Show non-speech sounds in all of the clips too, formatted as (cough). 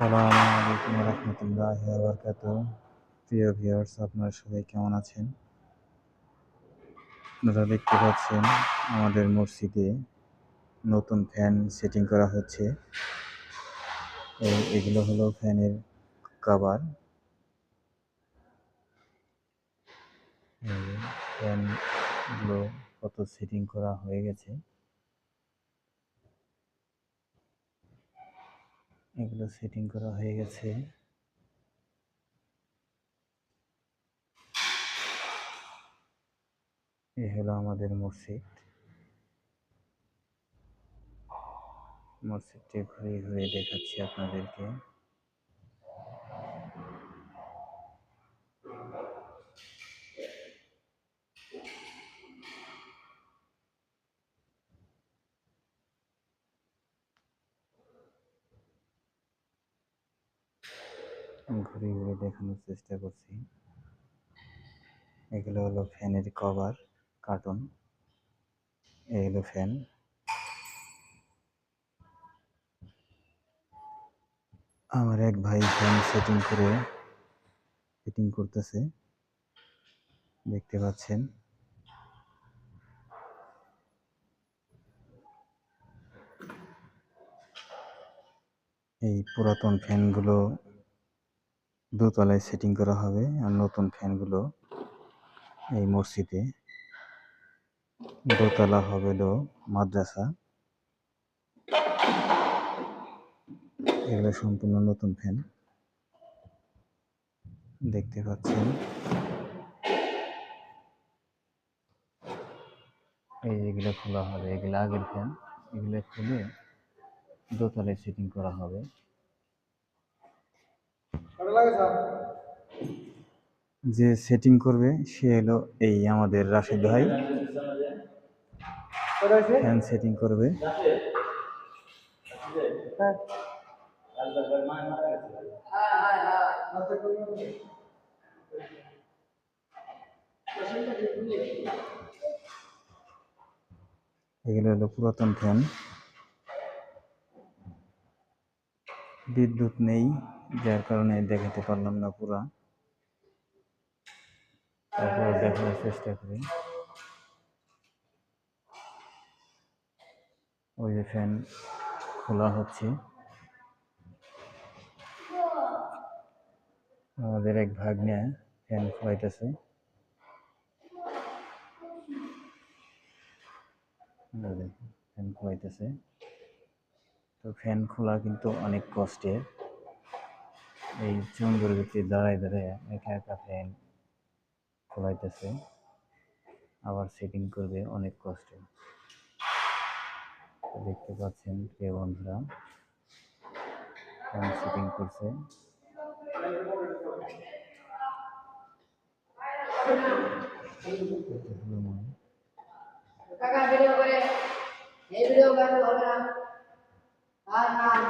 আসসালামু আলাইকুম রহমতুল্লাহ বরকাত প্রিয় ভিউয়ার্স আপনারা সবাই কেমন আছেন? আপনারা দেখতে পাচ্ছেন আমাদের মসজিদে নতুন ফ্যান সেটিং করা হচ্ছে। এগুলো হলো ফ্যানের কাভার। ফ্যানগুলো কত সেটিং করা হয়ে গেছে। এগুলো সেটিং করা হয়ে গেছে। এ হলো আমাদের মসজিদ। মসজিদটি ঘুরে ঘুরে দেখাচ্ছি আপনাদেরকে। ঘুরে ঘুরে দেখানোর চেষ্টা করছি। এগুলো হলো ফ্যানের কভার, কার্টুন। এগুলো ফ্যান। আমার এক ভাই ফ্যান সেটিং করে ফিটিং করতেছে। দেখতে পাচ্ছেন। এই পুরাতন ফ্যানগুলো দোতলায় সেটিং করা হবে আর নতুন ফ্যানগুলো এই মসজিদে। দোতলা হবে হলো মাদ্রাসা। এগুলো সম্পূর্ণ নতুন ফ্যান। দেখতে পাচ্ছেন। এই এগুলো খোলা হবে, এগুলো আগের ফ্যান। এগুলো খুলে দোতলায় সেটিং করা হবে। যে সেটিং করবে সে হলো এই আমাদের রাশেদ ভাই। ফ্যান সেটিং করবে। এগুলো হলো পুরাতন ফ্যান বিদ্যুৎ নেই। যার কারণে দেখাতে পারলাম না পুরা। তারপরে দেখার চেষ্টা করি। ওই যে ফ্যান খোলা হচ্ছে। আমাদের এক ভাগ্নে ফ্যান খোলাইতেছে। ফ্যান খোলাইতেছে। তো ফ্যান খোলা কিন্তু অনেক কষ্টের। এই চুঙ্গুর ভিতরে দাঁড়ায় দাঁড়ায় একা একা ফ্যান খোলাইতেছে আবার সেটিং করবে অনেক কষ্টে। দেখতে পাচ্ছেন কে বন্ধুরা ফ্যান সেটিং করছে। কাকা ভিডিও করে। এই ভিডিও করে হবে না? আর নাম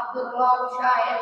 আব্দুল রব সাহেব।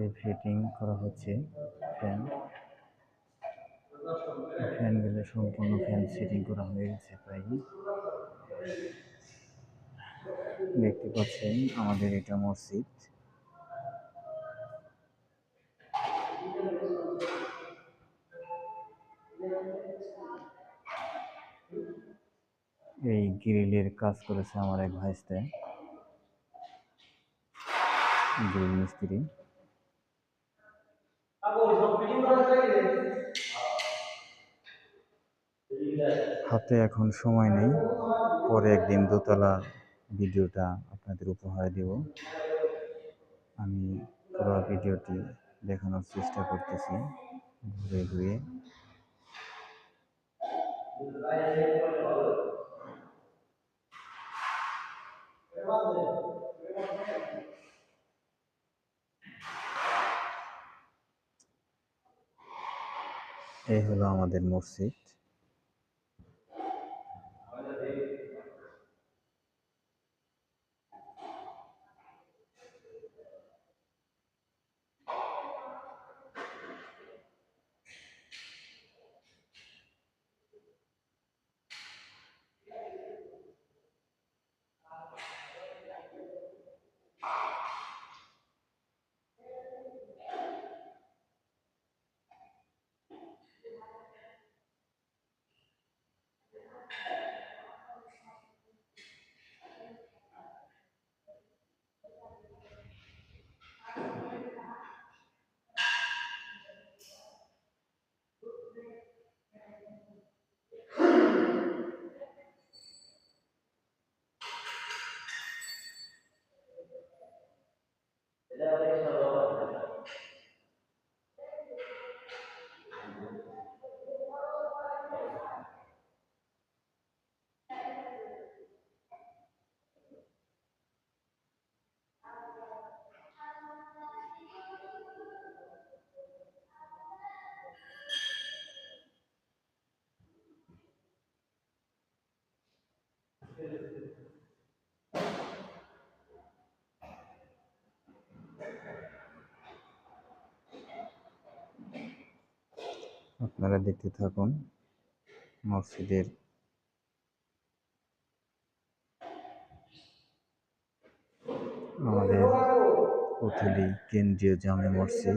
এই ফিটিং করা হচ্ছে ফ্যান ফ্যানগুলো সম্পূর্ণ ফ্যান সেটিং করা হয়ে গেছে প্রায়। দেখতে পাচ্ছেন আমাদের এটা মসজিদ। এই গ্রিলের কাজ করেছে আমার এক ভাইস্তে। গ্রিল মিস্ত্রি। হাতে এখন সময় নেই। পরে একদিন দোতলা ভিডিওটা আপনাদের উপহার দেব। আমি পুরো ভিডিওটি দেখানোর চেষ্টা করতেছি, ঘুরে ঘুরে। এই হলো আমাদের মসজিদ। আপনারা দেখতে থাকুন মসজিদের আমাদের পুথলি কেন্দ্রীয় জামে মসজিদ।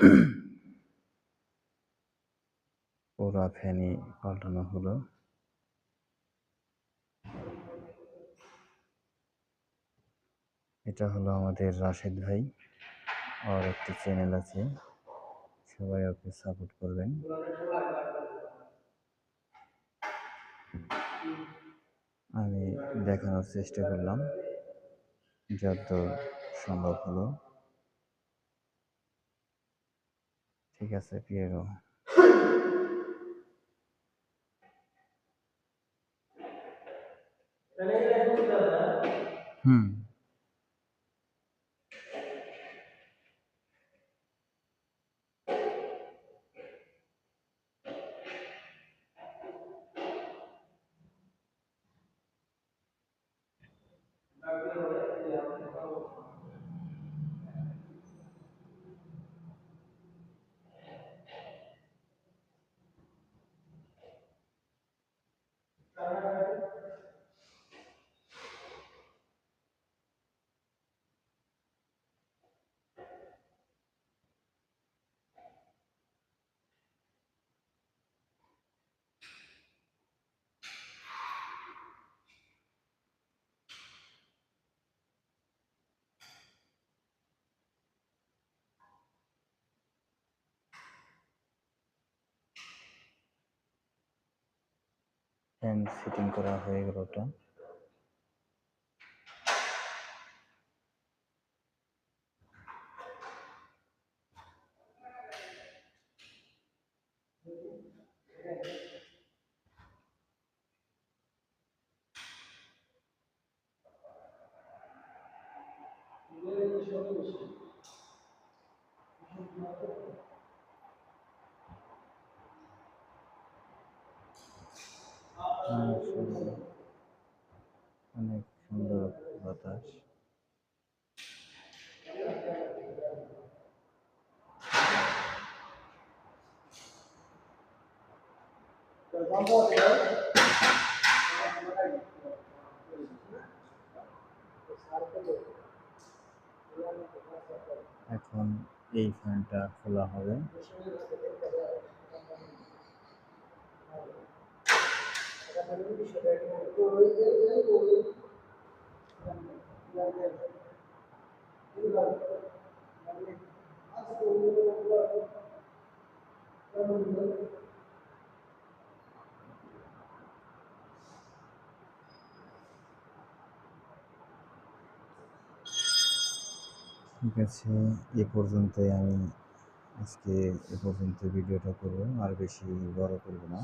(clears throat) পুরা ফ্যানই পাল্টানো হলো। এটা হলো আমাদের রাশেদ ভাই। আর একটি চ্যানেল আছে। সবাই ওকে সাপোর্ট করবেন। আমি দেখানোর চেষ্টা করলাম। যত সম্ভব হলো। ঠিক আছে পিয়েরো ফ্যান ফিটিং করা হয়ে গেল ওটা অনেক সুন্দর অনেক সুন্দর বাতাস এখন এই ফ্যানটা খোলা হবে। ঠিক আছে, এ পর্যন্তই আমি আজকে এ পর্যন্ত ভিডিওটা করব, আর বেশি বড় করব না।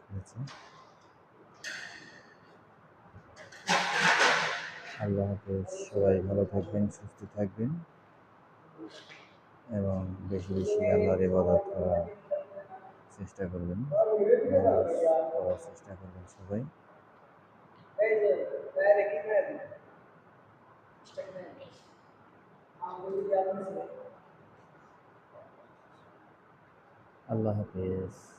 ঠিক আছে? আল্লাহ হাফেজ, সবাই ভালো থাকবেন, সুস্থ থাকবেন, এবং বেশি বেশি আল্লাহর ইবাদত করার চেষ্টা করবেন চেষ্টা করবেন সবাই। আল্লাহ হাফেজ।